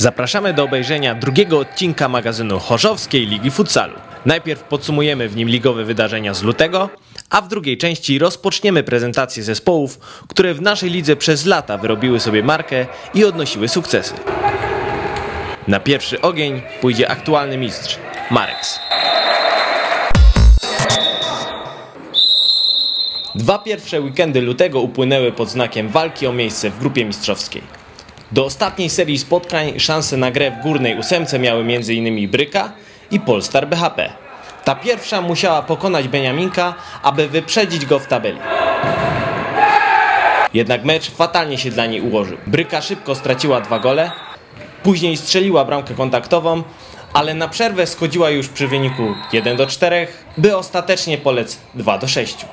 Zapraszamy do obejrzenia drugiego odcinka magazynu Chorzowskiej Ligi Futsalu. Najpierw podsumujemy w nim ligowe wydarzenia z lutego, a w drugiej części rozpoczniemy prezentację zespołów, które w naszej lidze przez lata wyrobiły sobie markę i odnosiły sukcesy. Na pierwszy ogień pójdzie aktualny mistrz Mareks. Dwa pierwsze weekendy lutego upłynęły pod znakiem walki o miejsce w grupie mistrzowskiej. Do ostatniej serii spotkań szanse na grę w górnej ósemce miały m.in. Bryka i Polstar BHP. Ta pierwsza musiała pokonać Beniaminka, aby wyprzedzić go w tabeli. Jednak mecz fatalnie się dla niej ułożył. Bryka szybko straciła dwa gole, później strzeliła bramkę kontaktową, ale na przerwę schodziła już przy wyniku 1 do 4, by ostatecznie polec 2 do 6.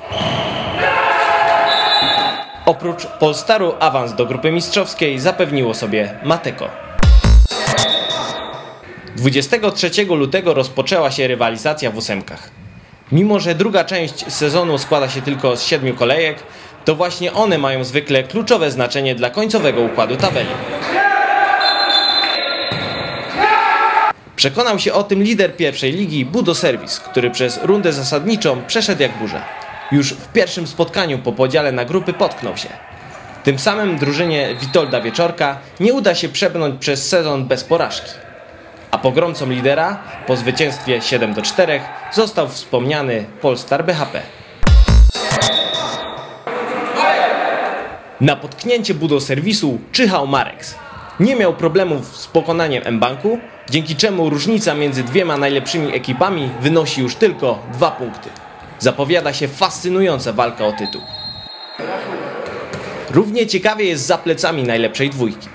Oprócz Polstaru awans do grupy mistrzowskiej zapewniło sobie Mateko. 23 lutego rozpoczęła się rywalizacja w ósemkach. Mimo, że druga część sezonu składa się tylko z siedmiu kolejek, to właśnie one mają zwykle kluczowe znaczenie dla końcowego układu tabeli. Przekonał się o tym lider pierwszej ligi Budo Serwis, który przez rundę zasadniczą przeszedł jak burza. Już w pierwszym spotkaniu po podziale na grupy potknął się. Tym samym drużynie Witolda Wieczorka nie uda się przepnąć przez sezon bez porażki. A pogromcą lidera, po zwycięstwie 7 do 4, został wspomniany Polstar BHP. Na potknięcie budo serwisu czyhał Mareks. Nie miał problemów z pokonaniem M-Banku, dzięki czemu różnica między dwiema najlepszymi ekipami wynosi już tylko dwa punkty. Zapowiada się fascynująca walka o tytuł. Równie ciekawie jest za plecami najlepszej dwójki.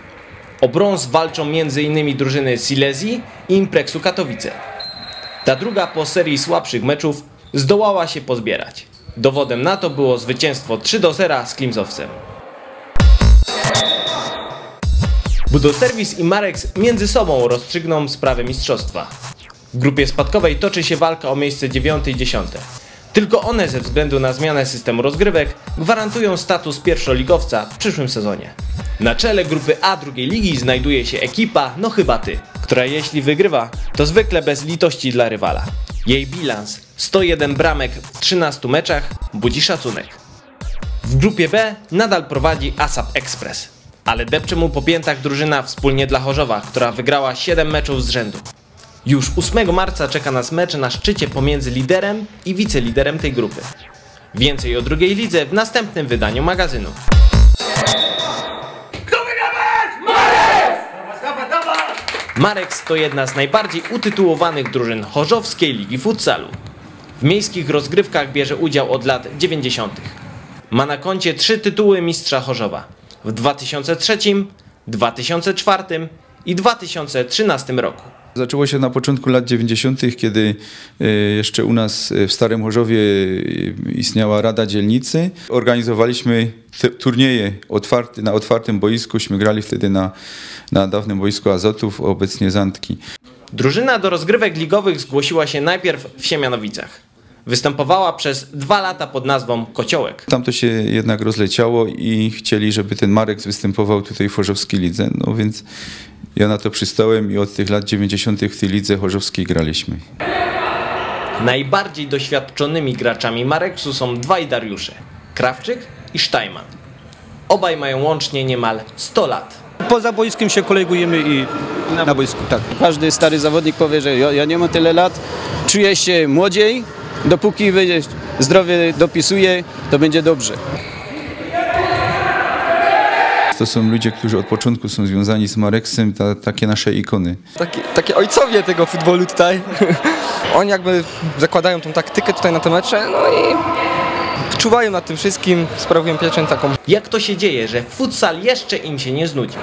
O brąz walczą m.in. drużyny Silesii i Imprexu Katowice. Ta druga po serii słabszych meczów zdołała się pozbierać. Dowodem na to było zwycięstwo 3 do 0 z Klimzowcem. Budoserwis i Mareks między sobą rozstrzygną sprawę mistrzostwa. W grupie spadkowej toczy się walka o miejsce 9 i 10. Tylko one ze względu na zmianę systemu rozgrywek gwarantują status pierwszoligowca w przyszłym sezonie. Na czele grupy A drugiej ligi znajduje się ekipa No Chyba Ty, która jeśli wygrywa, to zwykle bez litości dla rywala. Jej bilans 101 bramek w 13 meczach budzi szacunek. W grupie B nadal prowadzi ASAP Express, ale depcze mu po piętach drużyna wspólnie dla Chorzowa, która wygrała 7 meczów z rzędu. Już 8 marca czeka nas mecz na szczycie pomiędzy liderem i wiceliderem tej grupy. Więcej o drugiej lidze w następnym wydaniu magazynu. Mareks to jedna z najbardziej utytułowanych drużyn Chorzowskiej Ligi Futsalu. W miejskich rozgrywkach bierze udział od lat 90. Ma na koncie trzy tytuły mistrza Chorzowa w 2003, 2004 i 2013 roku. Zaczęło się na początku lat 90., kiedy e, jeszcze u nas e, w Starym Chorzowie e, istniała Rada Dzielnicy. Organizowaliśmy turnieje otwarty, na otwartym boiskuśmy grali wtedy na, na dawnym boisku Azotów, obecnie Zantki. Drużyna do rozgrywek ligowych zgłosiła się najpierw w Siemianowicach. Występowała przez dwa lata pod nazwą Kociołek. Tam to się jednak rozleciało i chcieli, żeby ten Marek występował tutaj w Chorzowskiej Lidze. No więc ja na to przystałem i od tych lat 90. w tej lidze chorzowskiej graliśmy. Najbardziej doświadczonymi graczami Mareksu są dwaj Dariusze, Krawczyk i Sztajman. Obaj mają łącznie niemal 100 lat. Poza boiskiem się kolegujemy i na boisku, tak. Każdy stary zawodnik powie, że ja, ja nie mam tyle lat, czuję się młodziej, dopóki będzie zdrowie dopisuje, to będzie dobrze. To są ludzie, którzy od początku są związani z Mareksem, ta, takie nasze ikony. Takie, takie ojcowie tego futbolu tutaj. Oni jakby zakładają tą taktykę tutaj na te mecze, no i czuwają nad tym wszystkim, sprawują pieczęć taką. Jak to się dzieje, że futsal jeszcze im się nie znudzi?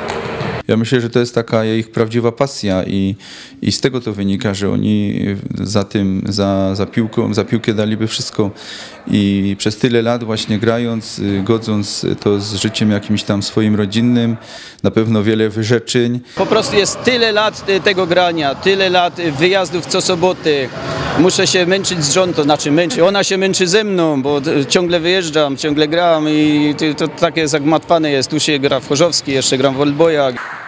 Ja myślę, że to jest taka ich prawdziwa pasja i, i z tego to wynika, że oni za tym, za, za piłką, za piłkę daliby wszystko i przez tyle lat właśnie grając, y, godząc to z życiem jakimś tam swoim rodzinnym, na pewno wiele wyrzeczeń, Po prostu jest tyle lat y, tego grania, tyle lat y, wyjazdów co soboty. Muszę się męczyć z żoną, to znaczy męczy. Ona się męczy ze mną, bo ciągle wyjeżdżam, ciągle gram i to, takie zagmatwane jest. Tu się gra w Chorzowski, jeszcze gram w Oldboya.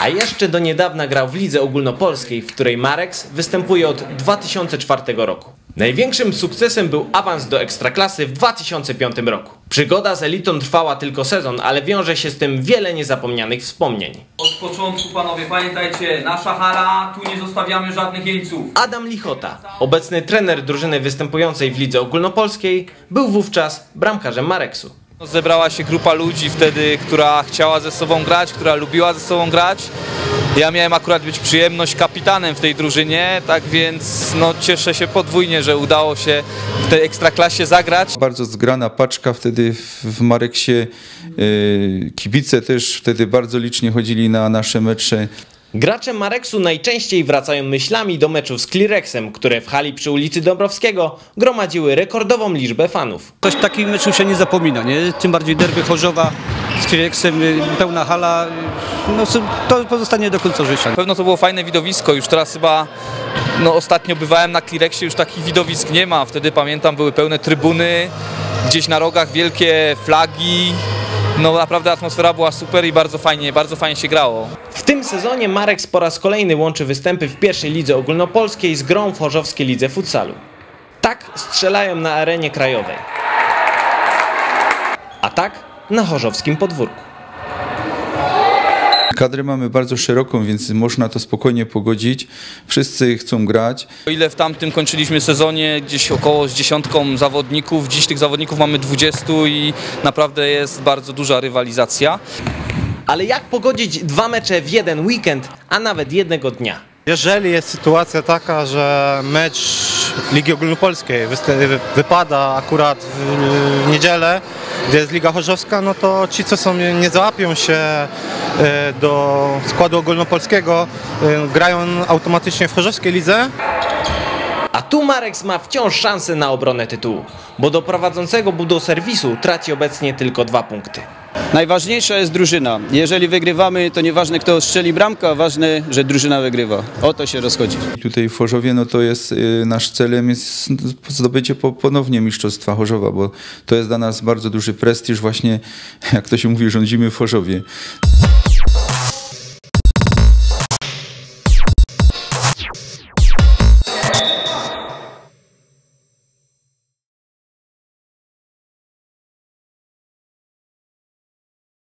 A jeszcze do niedawna grał w lidze ogólnopolskiej, w której Mareks występuje od 2004 roku. Największym sukcesem był awans do Ekstraklasy w 2005 roku. Przygoda z elitą trwała tylko sezon, ale wiąże się z tym wiele niezapomnianych wspomnień. Od początku, panowie, pamiętajcie, nasza hala, tu nie zostawiamy żadnych jeńców. Adam Lichota, obecny trener drużyny występującej w lidze ogólnopolskiej, był wówczas bramkarzem Mareksu. Zebrała się grupa ludzi wtedy, która chciała ze sobą grać, która lubiła ze sobą grać. Ja miałem akurat być przyjemność kapitanem w tej drużynie, tak więc no, cieszę się podwójnie, że udało się w tej ekstraklasie zagrać. Bardzo zgrana paczka wtedy w, Mareksie. Yy, Kibice też wtedy bardzo licznie chodzili na nasze mecze. Gracze Mareksu najczęściej wracają myślami do meczów z Klirexem, które w hali przy ulicy Dąbrowskiego gromadziły rekordową liczbę fanów. Coś takich meczów się nie zapomina, nie? Tym bardziej derby Chorzowa z Kireksem, y, pełna hala, y, no to pozostanie do końca życia. Na pewno to było fajne widowisko, już teraz chyba no, ostatnio bywałem na Klirexie, już takich widowisk nie ma. Wtedy pamiętam były pełne trybuny, gdzieś na rogach wielkie flagi. No naprawdę atmosfera była super i bardzo fajnie, bardzo fajnie się grało. W tym sezonie Mareks po raz kolejny łączy występy w pierwszej lidze ogólnopolskiej z grą w Chorzowskiej Lidze Futsalu. Tak strzelają na arenie krajowej. A tak na chorzowskim podwórku. Kadrę mamy bardzo szeroką, więc można to spokojnie pogodzić. Wszyscy chcą grać. O ile w tamtym kończyliśmy sezonie gdzieś około z dziesiątką zawodników, dziś tych zawodników mamy 20 i naprawdę jest bardzo duża rywalizacja. Ale jak pogodzić dwa mecze w jeden weekend, a nawet jednego dnia? Jeżeli jest sytuacja taka, że mecz Ligi Ogólnopolskiej wypada akurat w niedzielę, gdzie jest Liga Chorzowska, no to ci, co są, nie załapią się e, do składu ogólnopolskiego, e, grają automatycznie w Chorzowskiej lidze. A tu Mareks ma wciąż szansę na obronę tytułu, bo do prowadzącego budo serwisu traci obecnie tylko dwa punkty. Najważniejsza jest drużyna. Jeżeli wygrywamy, to nieważne kto strzeli bramkę, a ważne, że drużyna wygrywa. O to się rozchodzi. Tutaj w Chorzowie no to jest y, nasz celem jest zdobycie po, ponownie mistrzostwa Chorzowa, bo to jest dla nas bardzo duży prestiż właśnie, jak to się mówi, rządzimy w Chorzowie.